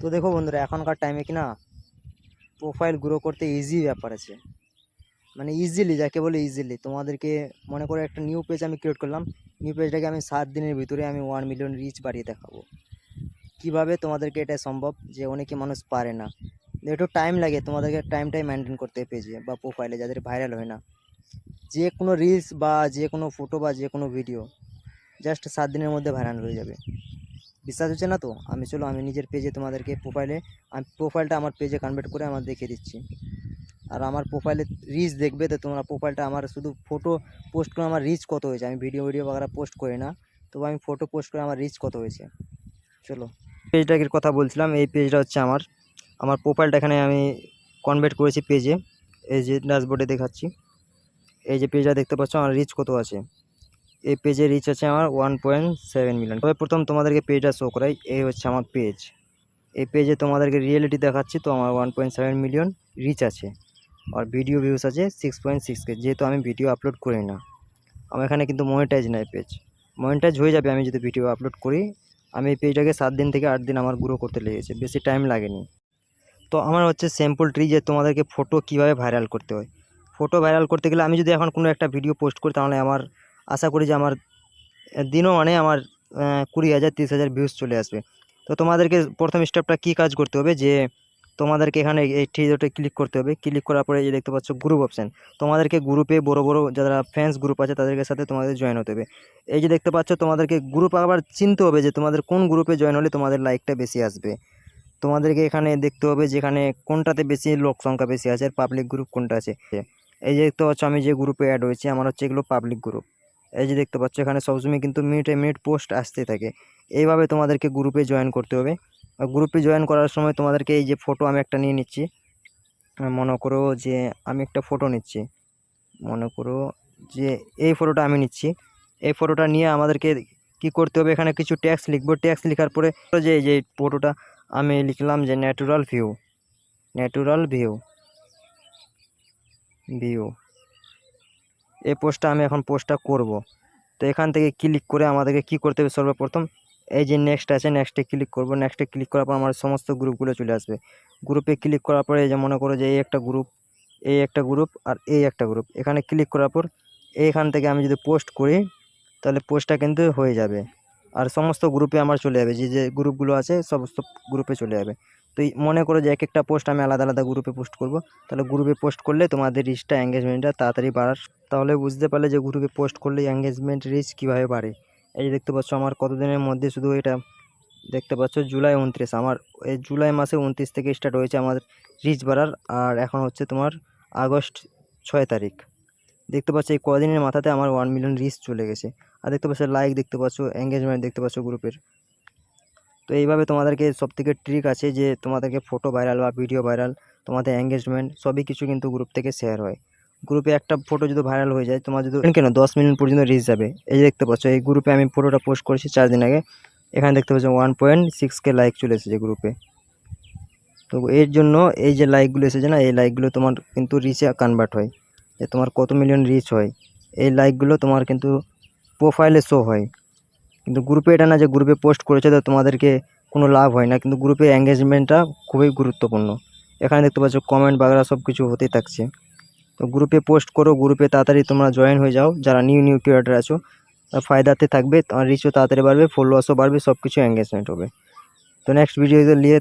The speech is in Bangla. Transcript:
তো দেখো বন্ধুরা, এখনকার টাইমে কি না প্রোফাইল গ্রো করতে ইজি ব্যাপার আছে। মানে ইজিলি যাকে বলে ইজিলি তোমাদেরকে মনে করে একটা নিউ পেজ আমি ক্রিয়েট করলাম। নিউ পেজটাকে আমি সাত দিনের ভিতরে আমি ওয়ান মিলিয়ন রিচ বাড়িয়ে দেখাবো। কীভাবে তোমাদেরকে এটা সম্ভব যে অনেকে মানুষ পারে না? একটু টাইম লাগে তোমাদেরকে টাইমটাই মেনটেন করতে পেজে বা প্রোফাইলে যাদের ভাইরাল হয় না। যে কোনো রিলস বা যে কোনো ফটো বা যে কোনো ভিডিও জাস্ট সাত দিনের মধ্যে ভাইরাল হয়ে যাবে। বিশ্বাস হচ্ছে না তো? আমি চলো, আমি নিজের পেজে তোমাদেরকে প্রোফাইলে আমি প্রোফাইলটা আমার পেজে কনভার্ট করে আমার দেখিয়ে দিচ্ছি। আর আমার প্রোফাইলে রিচ দেখবে তো তোমরা প্রোফাইলটা আমার শুধু ফটো পোস্ট করে আমার রিচ কত হয়েছে? আমি ভিডিও ভিডিও বাগারা পোস্ট করি না, তবু আমি ফটো পোস্ট করে আমার রিচ কত হয়েছে? চলো। পেজটার কথা বলছিলাম, এই পেজটা হচ্ছে আমার। আমার প্রোফাইলটা এখানে আমি কনভার্ট করেছি পেজে এই যে ড্যাশবোর্ডে দেখাচ্ছি। এই যে পেজটা দেখতে পাচ্ছ, আমার রিচ কত আছে? এই পেজে রিচ আছে আমার ওয়ান পয়েন্ট সেভেন মিলিয়ন তবে প্রথম তোমাদেরকে পেজটা শো করাই, এই হচ্ছে আমার পেজ এই পেজে তোমাদেরকে রিয়েলিটি দেখাচ্ছি, তো আমার one point seven million reach আছে। আর ভিডিও ভিউস আছে সিক্স পয়েন্ট সিক্স কে যেহেতু আমি ভিডিও আপলোড করি না। আমার এখানে কিন্তু মনিটাইজ নাই পেজ মনিটাইজ হয়ে যাবে আমি যদি ভিডিও আপলোড করি, আমি এই পেজটাকে সাত দিন থেকে আট দিন আমার গ্রো করতে লেগেছে, বেশি টাইম লাগেনি। তো আমার হচ্ছে স্যাম্পল ট্রি যে তোমাদেরকে ফটো কীভাবে ভাইরাল করতে হয়। ফটো ভাইরাল করতে গেলে আমি যদি এখন কোনো একটা ভিডিও পোস্ট করি, তাহলে আমার আশা করি যে আমার দিনও মানে আমার কুড়ি হাজার, তিরিশ হাজার ভিউজ চলে আসবে। তো তোমাদেরকে প্রথম স্টেপটা কী কাজ করতে হবে? যে তোমাদেরকে এখানে এই থ্রিডটে ক্লিক করতে হবে। ক্লিক করার পরে এই যে দেখতে পাচ্ছ গ্রুপ অপশান তোমাদেরকে গ্রুপে বড় বড় যারা ফ্যান্স গ্রুপ আছে তাদেরকে সাথে তোমাদের জয়েন হতে হবে। এই যে দেখতে পাচ্ছ তোমাদেরকে গ্রুপ আবার চিনতে হবে যে তোমাদের কোন গ্রুপে জয়েন হলে তোমাদের লাইকটা বেশি আসবে। তোমাদেরকে এখানে দেখতে হবে যেখানে কোনটাতে বেশি লোক সংখ্যা বেশি আছে আর পাবলিক গ্রুপ কোনটা আছে। এই যে দেখতে পাচ্ছ আমি যে গ্রুপে অ্যাড হয়েছি, আমার হচ্ছে এগুলো পাবলিক গ্রুপ এই যে দেখতে পাচ্ছ, এখানে সবসময় কিন্তু মিনিটে মিনিট পোস্ট আসতে থাকে। এইভাবে তোমাদেরকে গ্রুপে জয়েন করতে হবে। আর গ্রুপে জয়েন করার সময় তোমাদেরকে এই যে ফটো আমি একটা নিয়ে নিচ্ছি। মনে করো যে আমি একটা ফটো নিচ্ছি। মনে করো যে এই ফটোটা আমি নিচ্ছি। এই ফটোটা নিয়ে আমাদেরকে কি করতে হবে? এখানে কিছু ট্যাক্স লিখব। ট্যাক্স লেখার পরে যে এই যে ফটোটা আমি লিখলাম যে natural view natural view view এই পোস্টটা আমি এখন পোস্টটা করব। তো এখান থেকে ক্লিক করে আমাদেরকে কি করতে হবে সর্বপ্রথম? এই যে নেক্সট আছে নেক্সটে ক্লিক করব। নেক্সটে ক্লিক করার পর আমার সমস্ত গ্রুপগুলো চলে আসবে। গ্রুপে ক্লিক করার পরে এই যে মনে করো যে এই একটা গ্রুপ এই একটা গ্রুপ আর এই একটা গ্রুপ এখানে ক্লিক করার পর এইখান থেকে আমি যদি পোস্ট করি, তাহলে পোস্টটা কিন্তু হয়ে যাবে। আর সমস্ত গ্রুপে আমার চলে যাবে। যে যে গ্রুপগুলো আছে, সমস্ত গ্রুপে চলে যাবে। তো মনে করো যে এক একটা পোস্ট আমি আলাদা আলাদা গ্রুপে পোস্ট করব। তাহলে গ্রুপে পোস্ট করলে তোমাদের রিচটা এঙ্গেজমেন্টটা তাড়াতাড়ি বাড়ার। তাহলে বুঝতে পারলে যে গ্রুপে পোস্ট করলে এঙ্গেজমেন্ট রিচ কীভাবে বাড়ে। এই যে দেখতে পাচ্ছ আমার কতদিনের মধ্যে শুধু এটা দেখতে পাচ্ছ, জুলাই উনত্রিশ। আমার এই জুলাই মাসে উনত্রিশ থেকে স্টার্ট হয়েছে আমার রিচ বাড়ার। আর এখন হচ্ছে তোমার আগস্ট ছয় তারিখ। দেখতে পাচ্ছ এই কদিনের মাথাতে আমার ওয়ান মিলিয়ন রিচ চলে গেছে। আর দেখতে পাচ্ছ লাইক দেখতে পাচ্ছ এঙ্গেজমেন্ট দেখতে পাচ্ছ গ্রুপের তো এইভাবে তোমাদেরকে সব থেকে ট্রিক আছে যে তোমাদেরকে ফটো ভাইরাল বা ভিডিও ভাইরাল তোমাদের এঙ্গেজমেন্ট সবই কিছু কিন্তু গ্রুপ থেকে শেয়ার হয়। গ্রুপে একটা ফটো যদি ভাইরাল হয়ে যায়, তোমার যদি কেন দশ মিনিট পর্যন্ত রিচ যাবে? এই দেখতে পাচ্ছ, এই গ্রুপে আমি ফটোটা পোস্ট করেছি চার দিন আগে। এখানে দেখতে পাচ্ছ one point six K like চলে এসেছে গ্রুপে তো এর জন্য এই যে লাইকগুলো এসেছে না, এই লাইকগুলো তোমার কিন্তু রিচে কনভার্ট হয়। যে তোমার কত মিলিয়ন রিচ হয়। এই লাইকগুলো তোমার কিন্তু প্রোফাইলে শো হয়। কিন্তু গ্রুপে এটা না যে গ্রুপে পোস্ট করেছে তো তোমাদেরকে কোনো লাভ হয় না। কিন্তু গ্রুপে এঙ্গেজমেন্টটা খুবই গুরুত্বপূর্ণ। এখানে দেখতে পাচ্ছ কমেন্ট বাগেরা সব কিছু হতেই থাকছে। তো গ্রুপে পোস্ট করো গ্রুপে তাড়াতাড়ি তোমরা জয়েন হয়ে যাও। যারা নিউ নিউ ক্রিয়েটার আছো ফায়দাতে থাকবে, তোমার রিচও তাড়াতাড়ি বাড়বে ফলোয়ার্সও বাড়বে সব কিছু এঙ্গেজমেন্ট হবে। তো নেক্সট ভিডিও নিয়ে